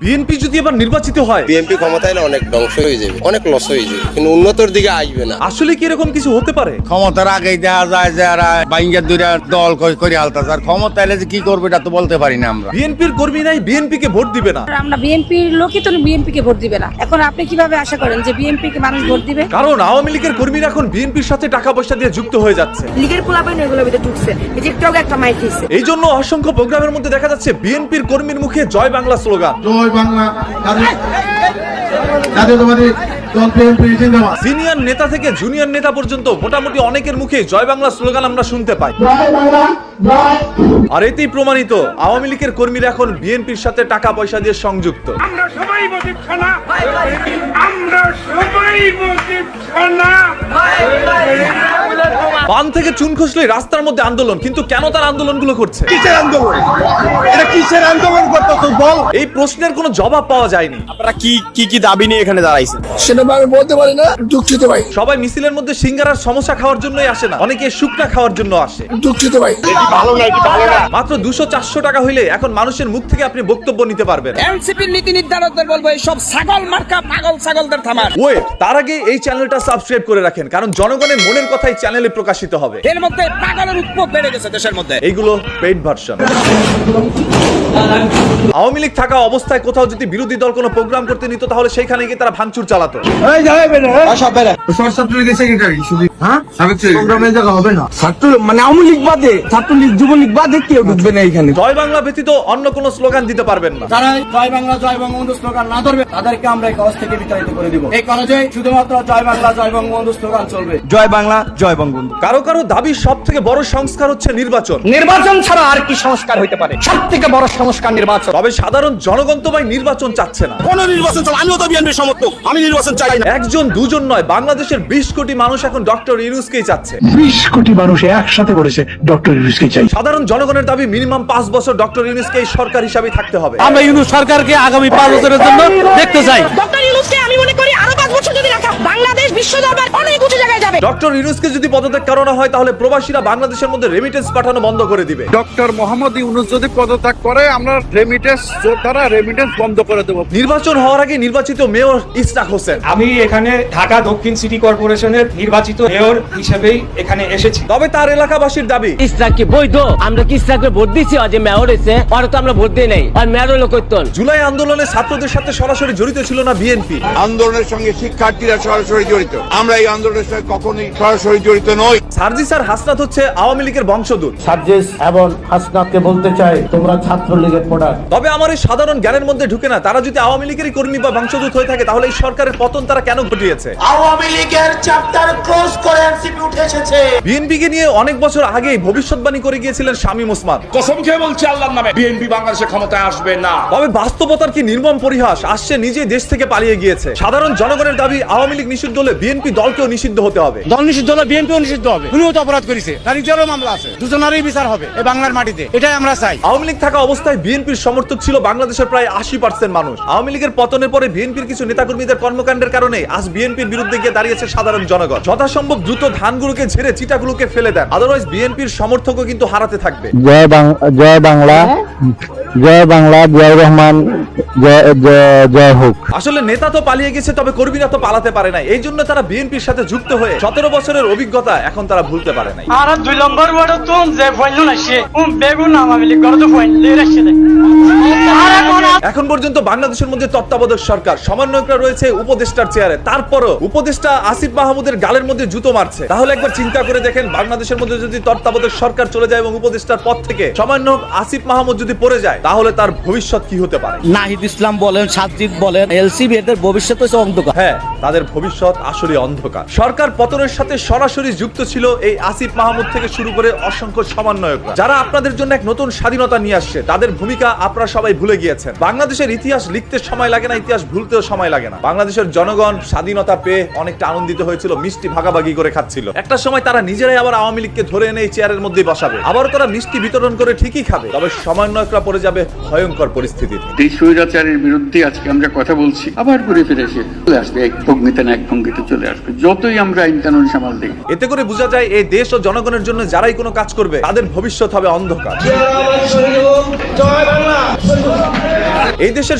BNP যদি এবার নির্বাচিত হয় বিএনপি ক্ষমতায় এলে অনেক ধ্বংস হয়ে যাবে অনেক লস হয়ে যাবে কিন্তু উন্নতর দিকে আসবে না। আসলে কি এরকম কিছু হতে পারে? ক্ষমতার আগেই দেখা যায় যে এরা বাইঙ্গের দুইটা দল করে করে আলতাছে। আর ক্ষমতা এলে যে কি করবে এটা তো বলতে পারি না আমরা। বিএনপির কর্মীরাই বিএনপি কে ভোট দিবে না। আমরা বিএনপির লোকই তো বিএনপি কে ভোট দিবে না। এখন আপনি কীভাবে আশা করেন যে বিএনপি কে মানুষ ভোট দিবে? কারণ আওয়ামী লীগের কর্মীরা এখন বিএনপির সাথে টাকা পয়সা দিয়ে যুক্ত হয়ে যাচ্ছে। লিগের পোলাপাইন এগুলোর ভিতরে ঢুকছে। এই যে একটু আগে একটা মাইক দিচ্ছে এই জন্য অসংখ্য প্রোগ্রামের মধ্যে দেখা যাচ্ছে বিএনপির কর্মীর মুখে জয় বাংলা স্লোগান। জয় বাংলা। জাতীয়- জাতীয়তাবাদী দল বিএনপি জিন্দাবাদ সিনিয়র নেতা থেকে জুনিয়র নেতা পর্যন্ত মোটামুটি অনেকের মুখে জয় বাংলা স্লোগান আমরা শুনতে পাই। আর এতেই প্রমাণিত আওয়ামী লীগের কর্মীরা এখন বিএনপির সাথে টাকা পয়সা দিয়ে সংযুক্ত। আমরা সবাই আমরা সবাই পান থেকে চুন খসলে রাস্তার মধ্যে আন্দোলন কিন্তু কেন তার আন্দোলনগুলো করছে আন্দোলন? কিসের আন্দোলন করতে তো বল। এই প্রশ্নের কোনো জবাব পাওয়া যায়নি। আপনারা কি কি কি দাবি নিয়ে এখানে দাঁড়াইছেন? সেটা আমি বলতে পারি না দুঃখিত ভাই। সবাই মিছিলের মধ্যে সিঙ্গারার সমস্যা খাওয়ার জন্যই আসে না। অনেকে শুকনা খাওয়ার জন্য আসে। দুঃখিত ভাই। এটি ভালো না এটি ভালো না। মাত্র দুশো চারশো টাকা হইলে এখন মানুষের মুখ থেকে আপনি বক্তব্য নিতে পারবেন। এনসিপির নীতি নির্ধারকদের বলব এই সব ছাগল মার্কা পাগল ছাগলদের থামার। ওয়েট তার আগে এই চ্যানেলটা সাবস্ক্রাইব করে রাখেন কারণ জনগণের মনের কথাই চ্যানেলে প্রকাশিত হবে। এর মধ্যে পাগলের উৎপদ বেড়ে গেছে দেশের মধ্যে। এইগুলো পেইড ভার্সন আওয়ামী লীগ থাকা অবস্থায় কোথাও যদি বিরোধী দল কোনো প্রোগ্রাম করতে নিত তাহলে সেইখানে গিয়ে তারা ভাঙচুর চালাতো। শুধু হ্যাঁ? প্রোগ্রামে জায়গা হবে না। ছাত্র মানে আওয়ামী লীগ বাদে ছাত্রলীগ যুবলীগ বাদে কেউ ঢুকবে না এখানে জয় বাংলা ব্যতীত অন্য কোনো স্লোগান দিতে পারবেন না। যারা জয় বাংলা জয় বঙ্গবন্ধু স্লোগান না ধরবে তাদেরকে আমরা এই কলেজ থেকে বিতাড়িত করে দিব। এই কলেজে শুধুমাত্র জয় বাংলা জয় বঙ্গবন্ধু স্লোগান চলবে। জয় বাংলা জয় বঙ্গবন্ধু। কারও কারও দাবির সব থেকে বড় সংস্কার হচ্ছে নির্বাচন। নির্বাচন ছাড়া আর কি সংস্কার হইতে পারে? সব থেকে বড় সংস্কার নির্বাচন। তবে সাধারণ জনগণ তো ভাই নির্বাচন চাচ্ছে না। কোন নির্বাচন চাই আমিও তো বিএনপির সমর্থক। আমি নির্বাচন চাই না। একজন দুজন নয় বাংলাদেশের বিশ কোটি মানুষ এখন ডক্টর ইউনুসকেই চাচ্ছে। বিশ কোটি মানুষ একসাথে করেছে ডক্টর ইউনুসকে চাই। সাধারণ জনগণের দাবি মিনিমাম পাঁচ বছর ডক্টর ইউনুসকে সরকার হিসাবে থাকতে হবে। আমরা ইউনুস সরকারকে আগামী পাঁচ বছরের জন্য দেখতে চাই। ডক্টর ইউনুসকে আমি মনে করি আরও পাঁচ বছর যদি রাখা বাংলাদেশ বিশ্ব দরবার অনেক উঁচু জায়গায় যাবে। ডক্টর ইউনুসকে যদি পদত্যাগ করানো হয় তাহলে প্রবাসীরা বাংলাদেশের মধ্যে রেমিটেন্স পাঠানো বন্ধ করে দিবে। ডক্টর মোহাম্মদ ইউনুস যদি পদত্যাগ করে আমরা রেমিটেন্স যোদ্ধারা রেমিটেন্স বন্ধ করে দেবো। নির্বাচন হওয়ার আগে নির্বাচিত মেয়র ইসরাক হোসেন। আমি এখানে ঢাকা দক্ষিণ সিটি কর্পোরেশনের নির্বাচিত মেয়র হিসেবেই এখানে এসেছি। তবে তার এলাকাবাসীর দাবি ইসরাক কি বৈধ? আমরা কি ইসরাককে ভোট দিচ্ছি যে মেয়র হয়েছে ওরা তো আমরা ভোট দিই নাই। আর মেয়র হলো কইতন? জুলাই আন্দোলনে ছাত্রদের সাথে সরাসরি জড়িত ছিল না বিএনপি। আন্দোলনের সঙ্গে শিক্ষার্থীরা সরাসরি জড়িত। আমরা এই আন্দোলনের সঙ্গে কখনোই সরাসরি জড়িত নই। সার্জিস আর হাসনাত হচ্ছে আওয়ামী লীগের সার্জেস এবং হাসনাতকে বলতে চাই তোমরা ছাত্রলীগের প্রোডাক্ট তবে আমার এই সাধারণ জ্ঞানের মধ্যে ঢুকে না তারা যদি আওয়ামী লীগেরই কর্মী বা বংশদূত হয়ে থাকে তাহলে এই সরকারের পতন তারা কেন ঘটিয়েছে? আওয়ামী লীগের চ্যাপ্টার ক্লোজ করে এনসিপি উঠে এসেছে। বিএনপিকে নিয়ে অনেক বছর আগেই ভবিষ্যৎবাণী করে গিয়েছিলেন শামীম ওসমান। কসম খেয়ে বলছি আল্লাহর নামে বিএনপি বাংলাদেশে ক্ষমতায় আসবে না। তবে বাস্তবতার কি নির্মম পরিহাস আসছে নিজে দেশ থেকে পালিয়ে গিয়েছে। সাধারণ জনগণের দাবি আওয়ামী লীগ নিষিদ্ধ হলে বিএনপি দলকেও নিষিদ্ধ হতে হবে। দল নিষিদ্ধ হলে বিএনপিও নিষিদ্ধ হবে। উনিও তো অপরাধ করেছে। তার ইতিহারও মামলা আছে। দুজনেরই বিচার হবে এই বাংলার মাটিতে। এটাই আমরা চাই। আওয়ামী লীগ থাকা অবস্থায় বিএনপির সমর্থক ছিল বাংলাদেশের প্রায় আশি পার্সেন্ট মানুষ। আওয়ামী লীগের পতনের পরে বিএনপির কিছু নেতাকর্মীদের কর্মকাণ্ডের কারণে আজ বিএনপির বিরুদ্ধে গিয়ে দাঁড়িয়েছে সাধারণ জনগণ। যথাসম্ভব দ্রুত ধানগুলোকে ঝেড়ে চিটাগুলোকে ফেলে দেন। আদারওয়াইজ বিএনপির সমর্থকও কিন্তু হারাতে থাকবে। জয় জয় বাংলা। জয় বাংলা জয় রহমান। জয় জয় হোক। আসলে নেতা তো পালিয়ে গেছে তবে কর্মীরা তো পালাতে পারে নাই। এই জন্য তারা বিএনপির সাথে যুক্ত হয়ে সতেরো বছরের অভিজ্ঞতা এখন তারা ভুলতে পারে নাই। আর দুই নম্বর ওয়ার্ড তো যে ফইল না সে বেগুন আওয়ামী গর্দ দেয় এখন পর্যন্ত বাংলাদেশের মধ্যে তত্ত্বাবধায়ক সরকার সমন্বয়করা রয়েছে উপদেষ্টার চেয়ারে। তারপরও উপদেষ্টা আসিফ মাহমুদের গালের মধ্যে জুতো মারছে। তাহলে একবার চিন্তা করে দেখেন বাংলাদেশের মধ্যে যদি তত্ত্বাবধায়ক সরকার চলে যায় এবং উপদেষ্টার পদ থেকে সমন্বয়ক আসিফ মাহমুদ যদি পড়ে যায় তাহলে তার ভবিষ্যৎ কি হতে পারে? নাহিদ ইসলাম বলেন সাজিদ বলেন এলসিবি এদের ভবিষ্যৎ হচ্ছে অন্ধকার। হ্যাঁ তাদের ভবিষ্যৎ আসলে অন্ধকার। সরকার পতনের সাথে সরাসরি যুক্ত ছিল এই আসিফ মাহমুদ থেকে শুরু করে অসংখ্য সমন্বয়করা। যারা আপনাদের জন্য এক নতুন স্বাধীনতা নিয়ে আসছে তাদের ভূমিকা আপনারা সবাই ভুলে গিয়েছেন। বাংলাদেশের ইতিহাস লিখতে সময় লাগে না ইতিহাস ভুলতেও সময় লাগে না। বাংলাদেশের জনগণ স্বাধীনতা পেয়ে অনেকটা আনন্দিত হয়েছিল মিষ্টি ভাগাভাগি করে খাচ্ছিল। একটা সময় তারা নিজেরাই আবার আওয়ামী লীগকে ধরে এনে এই চেয়ারের মধ্যে বসাবে। আবার তারা মিষ্টি বিতরণ করে ঠিকই খাবে। তবে সমন্বয়করা পড়ে যাবে ভয়ঙ্কর পরিস্থিতিতে। এই স্বৈরাচারের বিরুদ্ধে আজকে আমরা কথা বলছি আবার ঘুরে ফিরে এসে চলে আসবে এক ভঙ্গিতে না এক ভঙ্গিতে চলে আসবে। যতই আমরা আইন কানুন সামাল দিই। এতে করে বোঝা যায় এই দেশ ও জনগণের জন্য যারাই কোনো কাজ করবে তাদের ভবিষ্যৎ হবে অন্ধকার। এই দেশের